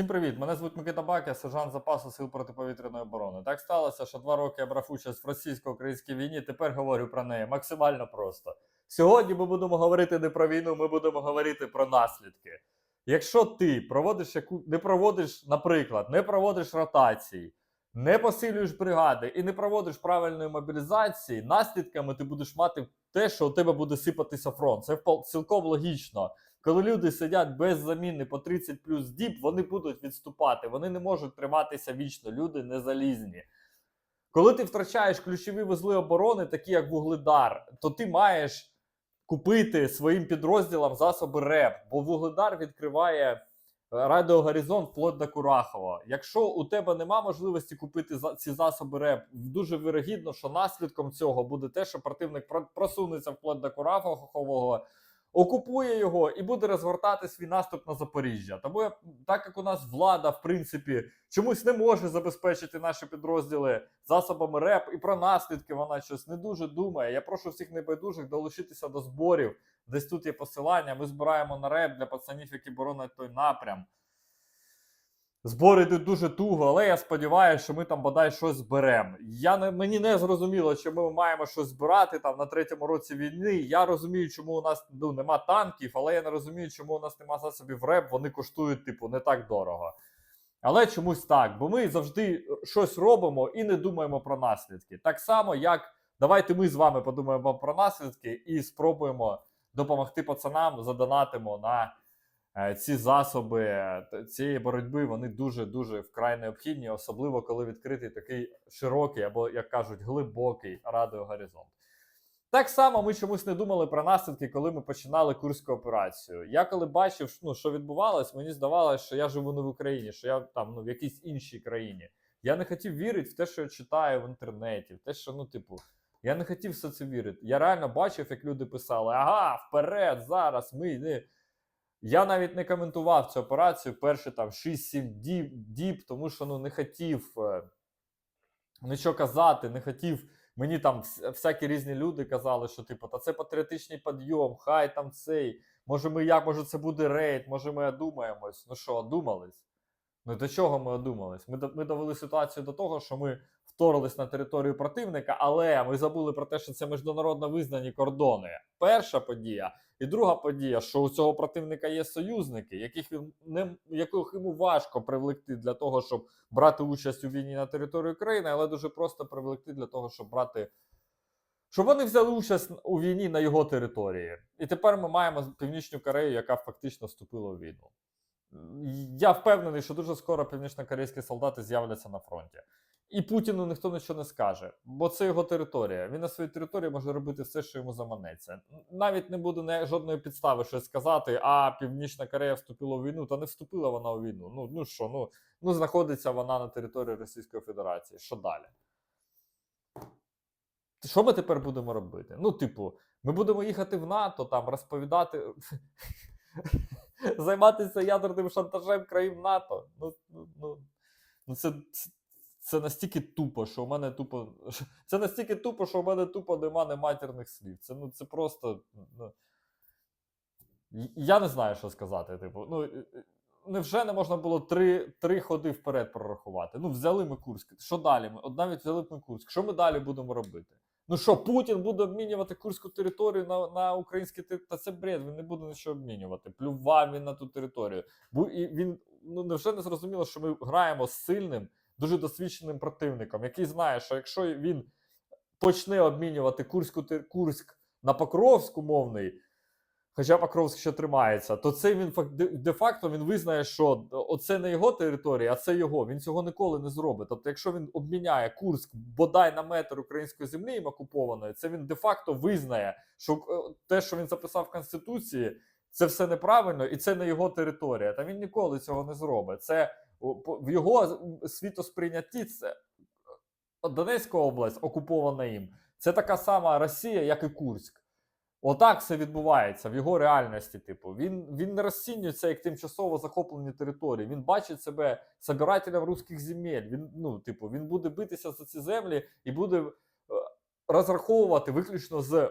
Всім привіт! Мене звуть Микита Бак, я сержант запасу сил протиповітряної оборони. Так сталося, що два роки я брав участь в російсько-українській війні. Тепер говорю про неї максимально просто. Сьогодні ми будемо говорити не про війну, ми будемо говорити про наслідки. Якщо ти проводиш яку не проводиш, наприклад, не проводиш ротації, не посилюєш бригади і не проводиш правильної мобілізації, наслідками ти будеш мати те, що у тебе буде сипатися фронт. Це цілком логічно. Коли люди сидять без заміни по 30 плюс діб, вони будуть відступати. Вони не можуть триматися вічно. Люди не залізні. Коли ти втрачаєш ключові вузли оборони, такі як Вугледар, то ти маєш купити своїм підрозділам засоби РЕП, бо Вугледар відкриває е, радіогоризонт вплоть до Курахова. Якщо у тебе нема можливості купити за- ці засоби РЕП, дуже вирогідно, що наслідком цього буде те, що противник просунеться вплоть до Курахового, окупує його і буде розгортати свій наступ на Запоріжжя. Тому так як у нас влада, в принципі, чомусь не може забезпечити наші підрозділи засобами РЕП, і про наслідки вона щось не дуже думає. Я прошу всіх небайдужих долучитися до зборів. Десь тут є посилання. Ми збираємо на РЕП для пацанів, які боронять той напрям. Збори йдуть дуже туго, але я сподіваюся, що ми там бодай щось зберемо. Я не мені не зрозуміло, чому ми маємо щось збирати там на третьому році війни. Я розумію, чому у нас ну нема танків, але я не розумію, чому у нас нема засобів РЕП. Вони коштують, типу, не так дорого. Але чомусь так, бо ми завжди щось робимо і не думаємо про наслідки. Так само, як давайте ми з вами подумаємо про наслідки і спробуємо допомогти пацанам, задонатимо на е, ці засоби е, цієї боротьби. Вони дуже дуже вкрай необхідні, особливо коли відкритий такий широкий або, як кажуть, глибокий радіогоризонт. Так само ми чомусь не думали про наслідки, коли ми починали курську операцію. Я коли бачив, ну, що відбувалось, мені здавалося, що я живу не в Україні, що я там ну, в якійсь іншій країні. Я не хотів вірити в те, що я читаю в інтернеті, в те, що, ну, типу, я не хотів все це вірити. Я реально бачив, як люди писали: ага, вперед, зараз ми не. Я навіть не коментував цю операцію перші там 6-7 діб, діб, тому що ну, не хотів е, нічого казати, не хотів. Мені там всякі різні люди казали, що типу, та це патріотичний підйом, хай там цей. Може, ми як, може, це буде рейд, може, ми одумаємось. Ну що, одумались? Ну до чого ми одумались? Ми, ми довели ситуацію до того, що ми вторглись на територію противника, але ми забули про те, що це міжнародно визнані кордони. Перша подія. І друга подія, що у цього противника є союзники, яких він не яких йому важко привлекти для того, щоб брати участь у війні на території України, але дуже просто привлекти для того, щоб брати. Щоб вони взяли участь у війні на його території. І тепер ми маємо Північну Корею, яка фактично вступила в війну. Я впевнений, що дуже скоро північно-корейські солдати з'являться на фронті. І Путіну ніхто нічого не скаже, бо це його територія. Він на своїй території може робити все, що йому заманеться. Навіть не буде жодної підстави щось сказати, а Північна Корея вступила в війну, та не вступила вона у війну. Ну, ну що, ну, ну знаходиться вона на території Російської Федерації. Що далі? Що ми тепер будемо робити? Ну, типу, ми будемо їхати в НАТО, там розповідати, займатися ядерним шантажем країн НАТО. Ну, ну, ну, ну це, це- настільки тупо, що у мене тупо. Це настільки тупо, що у мене тупо нема нематірних слів. Це, ну, це просто. Ну, я не знаю, що сказати. Типу, ну, невже не можна було три, три ходи вперед прорахувати? Ну, взяли ми Курськ. Що далі? От навіть взяли б ми Курськ. Що ми далі будемо робити? Ну що, Путін буде обмінювати Курську територію на, на українські території? Та це бред, він не буде нічого обмінювати. Плював він на ту територію. Бу, і він ну невже не зрозуміло, що ми граємо з сильним, дуже досвідченим противником, який знає, що якщо він почне обмінювати Курську Курськ на Покровськ умовний, хоча Покровськ ще тримається, то це він фак- де- де-факто він визнає, що оце не його територія, а це його. Він цього ніколи не зробить. Тобто, якщо він обміняє Курськ бодай на метр української землі їм окупованої, це він де-факто визнає, що е, те, що він записав в Конституції, це все неправильно і це не його територія. Та він ніколи цього не зробить. Це в його світосприйнятті це е, Донецька область окупована їм. Це така сама Росія, як і Курськ. Отак все відбувається в його реальності. Типу, він, він не розцінюється як тимчасово захоплені території. Він бачить себе собирателем руських земель. Він, ну, типу, він буде битися за ці землі і буде розраховувати виключно з е,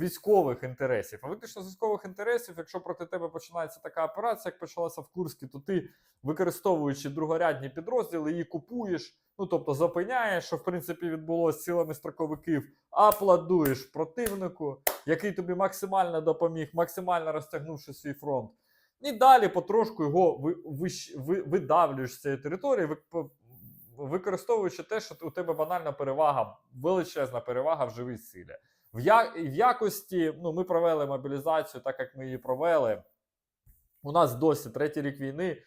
військових інтересів. А виключно з військових інтересів, якщо проти тебе починається така операція, як почалася в Курській, то ти, використовуючи другорядні підрозділи, її купуєш. Ну тобто зупиняєш, що в принципі відбулося силами строковиків, аплодуєш противнику, який тобі максимально допоміг, максимально розтягнувши свій фронт. І далі потрошку його видавлюєш з цієї території, використовуючи те, що у тебе банальна перевага, величезна перевага в живій силі. В, я, в якості ну, ми провели мобілізацію, так як ми її провели. У нас досі третій рік війни.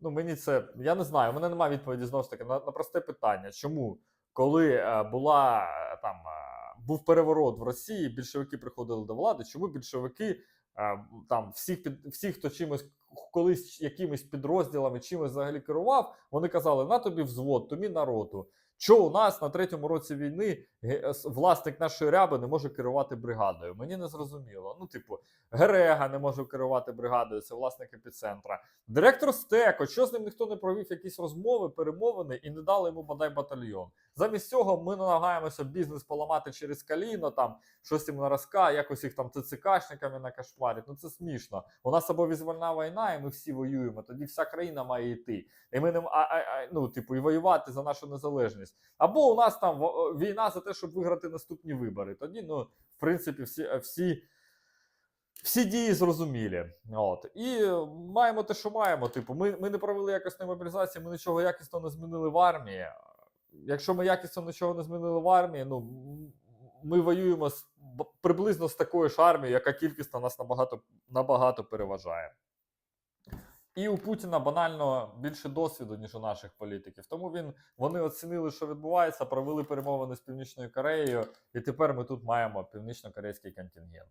Ну, мені це я не знаю. У мене немає відповіді знову ж таки на, на просте питання. Чому, коли е, була е, там е, був переворот в Росії, більшовики приходили до влади, чому більшовики е, там всіх під всіх, хто чимось колись якимись підрозділами, чимось взагалі керував, вони казали: на тобі взвод, тобі народу. Що у нас на третьому році війни власник нашої ряби не може керувати бригадою? Мені не зрозуміло. Ну, типу, Герега не може керувати бригадою, це власник епіцентра. Директор Стеко, що з ним ніхто не провів якісь розмови, перемовини і не дали йому бодай батальйон. Замість цього ми намагаємося бізнес поламати через каліно, там щось їм наразка, якось їх там ЦЦКшниками накашпарять. Ну це смішно. У нас або визвольна війна, і ми всі воюємо. Тоді вся країна має йти. І ми не а, а, ну, типу, і воювати за нашу незалежність. Або у нас там війна за те, щоб виграти наступні вибори. Тоді, ну, в принципі, всі, всі всі дії зрозумілі. От. І е, маємо те, що маємо. Типу, ми, ми не провели якісної мобілізації, ми нічого якісно не змінили в армії. Якщо ми якісно нічого не змінили в армії, ну ми воюємо з, приблизно з такою ж армією, яка кількісно нас набагато, набагато переважає. І у Путіна банально більше досвіду, ніж у наших політиків. Тому він вони оцінили, що відбувається, провели перемовини з Північною Кореєю, і тепер ми тут маємо північно-корейський контингент.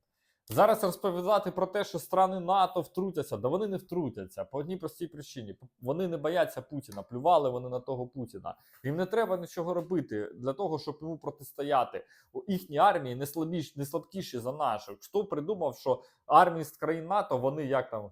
Зараз розповідати про те, що страни НАТО втрутяться, да вони не втрутяться по одній простій причині. Вони не бояться Путіна, плювали вони на того Путіна. Їм не треба нічого робити для того, щоб йому протистояти. У їхні армії не слабіші, не слабкіші за нашу. Хто придумав, що армії з країн НАТО вони як там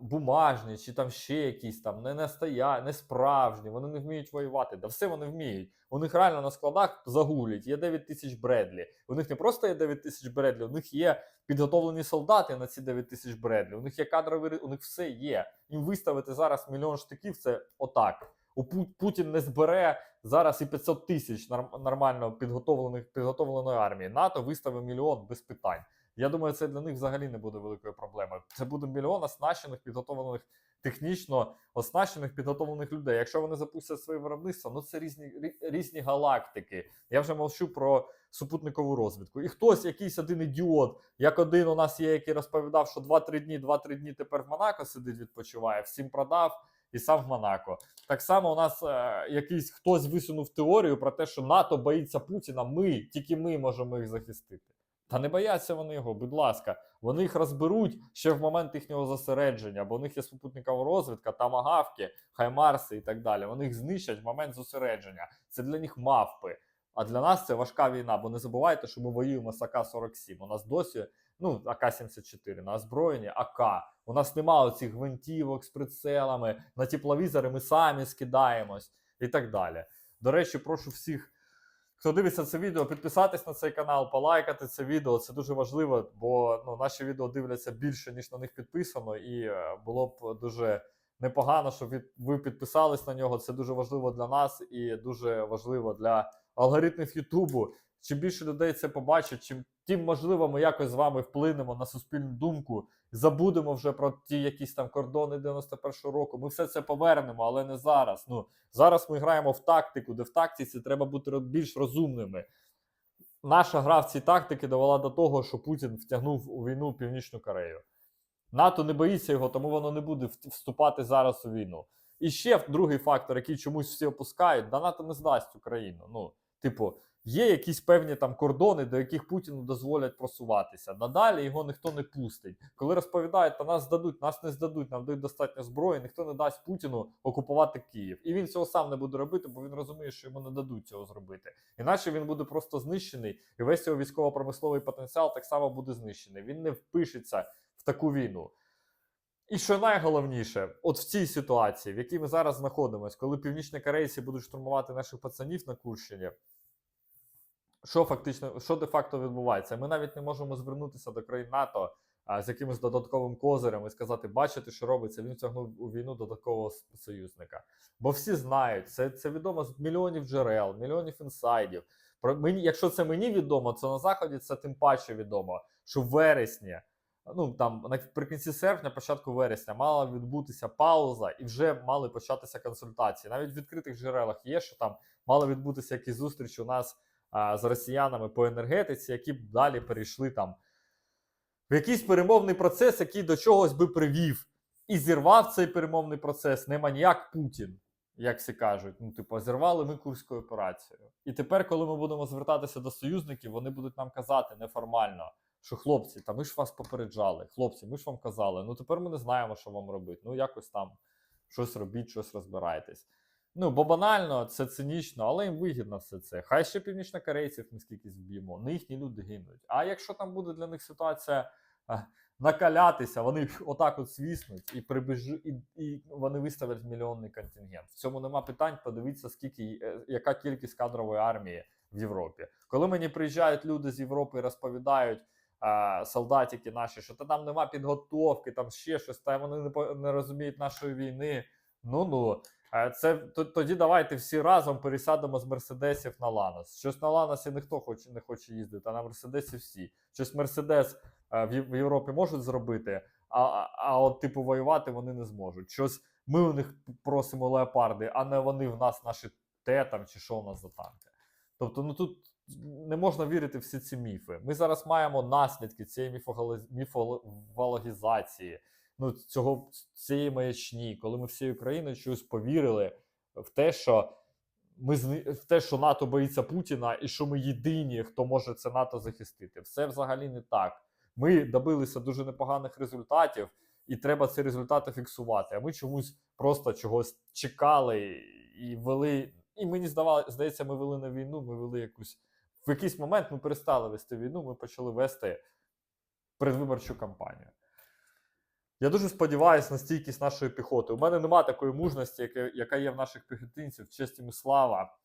бумажні, чи там ще якісь там не настоя, не справжні, вони не вміють воювати. Да все вони вміють. У них реально на складах загулять, є 9 тисяч Бредлі. У них не просто є 9 тисяч Бредлі, у них є підготовлені солдати на ці 9 тисяч Бредлі. У них є кадровий, у них все є. Їм виставити зараз мільйон штиків це отак. У Пу- Путін не збере зараз і 500 тисяч норм- нормально підготовлених підготовленої армії. НАТО виставив мільйон без питань. Я думаю, це для них взагалі не буде великою проблемою. Це буде мільйон оснащених, підготовлених технічно оснащених, підготовлених людей. Якщо вони запустять своє виробництво, ну це різні різні галактики. Я вже мовчу про супутникову розвідку. І хтось, якийсь один ідіот, як один у нас є, який розповідав, що 2-3 дні, 2-3 дні тепер в Монако сидить, відпочиває, всім продав і сам в Монако. Так само у нас е, якийсь хтось висунув теорію про те, що НАТО боїться Путіна. Ми тільки ми можемо їх захистити. Та не бояться вони його, будь ласка. Вони їх розберуть ще в момент їхнього зосередження, бо у них є супутникова розвідка, тамагавки, хаймарси і так далі. Вони їх знищать в момент зосередження. Це для них мавпи. А для нас це важка війна, бо не забувайте, що ми воюємо з АК-47. У нас досі, ну, АК-74, на озброєнні АК. У нас немає оцих гвинтівок з прицелами, на тепловізори ми самі скидаємось і так далі. До речі, прошу всіх, хто дивиться це відео, підписатись на цей канал, полайкати це відео. Це дуже важливо, бо ну, наші відео дивляться більше, ніж на них підписано, і е, було б дуже непогано, щоб ви підписались на нього. Це дуже важливо для нас і дуже важливо для алгоритмів Ютубу. Чим більше людей це побачить, чим тим можливо ми якось з вами вплинемо на суспільну думку, забудемо вже про ті якісь там кордони 91-го року. Ми все це повернемо, але не зараз. Ну зараз ми граємо в тактику, де в тактиці треба бути більш розумними. Наша гра в ці тактики довела до того, що Путін втягнув у війну Північну Корею. НАТО не боїться його, тому воно не буде вступати зараз у війну. І ще другий фактор, який чомусь всі опускають, да НАТО не здасть Україну. Ну, типу, є якісь певні там кордони, до яких Путіну дозволять просуватися. Надалі його ніхто не пустить. Коли розповідають, та нас здадуть, нас не здадуть, нам дають достатньо зброї, ніхто не дасть Путіну окупувати Київ. І він цього сам не буде робити, бо він розуміє, що йому не дадуть цього зробити. Іначе він буде просто знищений, і весь його військово-промисловий потенціал так само буде знищений. Він не впишеться в таку війну. І що найголовніше, от в цій ситуації, в якій ми зараз знаходимося, коли північні корейці будуть штурмувати наших пацанів на Курщині, що фактично, що де-факто відбувається? Ми навіть не можемо звернутися до країн НАТО а, з якимось додатковим козирем і сказати, бачите, що робиться. Він втягнув у війну додаткового союзника. Бо всі знають, це, це відомо з мільйонів джерел, мільйонів інсайдів. Про мені, якщо це мені відомо, то на заході це тим паче відомо, що в вересні, ну там наприкінці серпня, початку вересня, мала відбутися пауза, і вже мали початися консультації. Навіть в відкритих джерелах є, що там мали відбутися якісь зустрічі у нас з росіянами по енергетиці, які б далі перейшли там в якийсь перемовний процес, який до чогось би привів. І зірвав цей перемовний процес не маніяк Путін, як всі кажуть. Ну, типу, зірвали ми Курську операцію. І тепер, коли ми будемо звертатися до союзників, вони будуть нам казати неформально, що хлопці, та ми ж вас попереджали. Хлопці, ми ж вам казали. Ну тепер ми не знаємо, що вам робити. Ну, якось там щось робіть, щось розбирайтесь. Ну, бо банально, це цинічно, але їм вигідно все це. Хай ще північнокорейців ми скількись вб'ємо, не їхні люди гинуть. А якщо там буде для них ситуація накалятися, вони отак от свіснуть і прибіжу, і, і вони виставлять мільйонний контингент. В цьому нема питань. Подивіться, скільки е, яка кількість кадрової армії в Європі. Коли мені приїжджають люди з Європи і розповідають. Солдатики наші, що та там нема підготовки, там ще щось, та вони не, не розуміють нашої війни. Ну ну Це тоді давайте всі разом пересядемо з мерседесів на Ланос. Щось на Ланосі ніхто хоче, не хоче їздити, а на Мерседесі всі. Щось Мерседес е, в Європі можуть зробити, а, а, от типу воювати вони не зможуть. Щось ми у них просимо леопарди, а не вони в нас наші те там чи що у нас за танки. Тобто, ну тут не можна вірити всі ці міфи. Ми зараз маємо наслідки цієї міфологізації ну, цього цієї маячні, коли ми всією країною чогось повірили в те, що ми в те, що НАТО боїться Путіна, і що ми єдині, хто може це НАТО захистити. Все взагалі не так. Ми добилися дуже непоганих результатів, і треба ці результати фіксувати. А ми чомусь просто чогось чекали і вели. І мені здавалося, здається, ми вели на війну. Ми вели якусь в якийсь момент. Ми перестали вести війну. Ми почали вести передвиборчу кампанію. Я дуже сподіваюся на стійкість нашої піхоти. У мене нема такої мужності, яка, є в наших піхотинців, честь їм слава.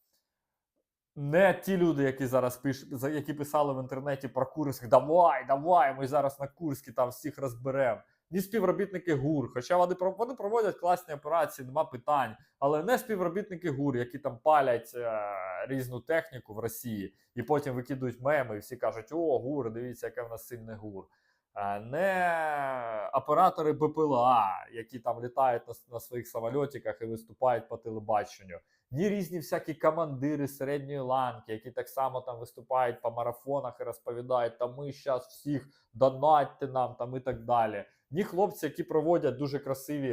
Не ті люди, які зараз пиш, які писали в інтернеті про Курськ, давай, давай, ми зараз на Курській там всіх розберемо. Ні співробітники ГУР, хоча вони, вони проводять класні операції, нема питань, але не співробітники ГУР, які там палять е, різну техніку в Росії і потім викидують меми, і всі кажуть: о, ГУР, дивіться, яке в нас сильне ГУР. Е, не оператори БПЛА, які там літають на, на своїх самольотиках і виступають по телебаченню, ні різні всякі командири середньої ланки, які так само там виступають по марафонах і розповідають, та ми зараз всіх донатьте нам там і так далі. Ні хлопці, які проводять дуже красиві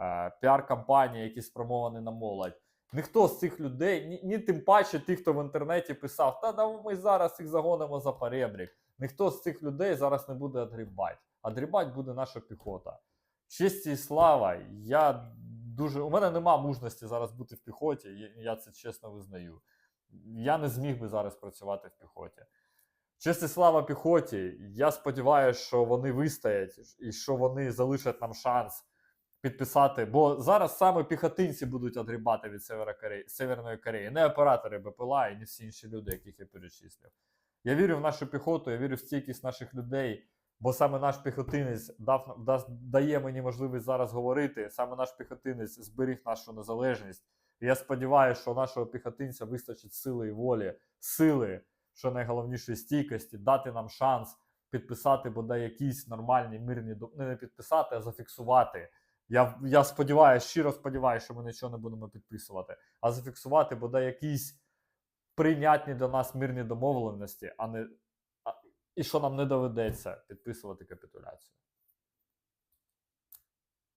е, піар-кампанії, які спрямовані на молодь. Ніхто з цих людей, ні, ні тим паче ті, хто в інтернеті писав, та да ми зараз їх загонимо за перебрік. Ніхто з цих людей зараз не буде адрібати. Адрібать буде наша піхота. Честь і слава. Я дуже. У мене нема мужності зараз бути в піхоті, я- це чесно визнаю. Я не зміг би зараз працювати в піхоті. Честь і слава піхоті. Я сподіваюся, що вони вистоять і що вони залишать нам шанс підписати. Бо зараз саме піхотинці будуть адрібати від Северної Кореї, не оператори БПЛА і не всі інші люди, яких я перечислив. Я вірю в нашу піхоту, я вірю в стійкість наших людей, бо саме наш піхотинець дав, нам- дає мені можливість зараз говорити. Саме наш піхотинець зберіг нашу незалежність. І я сподіваюся, що у нашого піхотинця вистачить сили і волі, сили, що найголовніше стійкості, дати нам шанс підписати бодай якісь нормальні мирні не, не підписати, а зафіксувати. Я, я сподіваюся, щиро сподіваюся, що ми нічого не будемо підписувати, а зафіксувати бодай якісь прийнятні для нас мирні домовленості, а не і що нам не доведеться підписувати капітуляцію.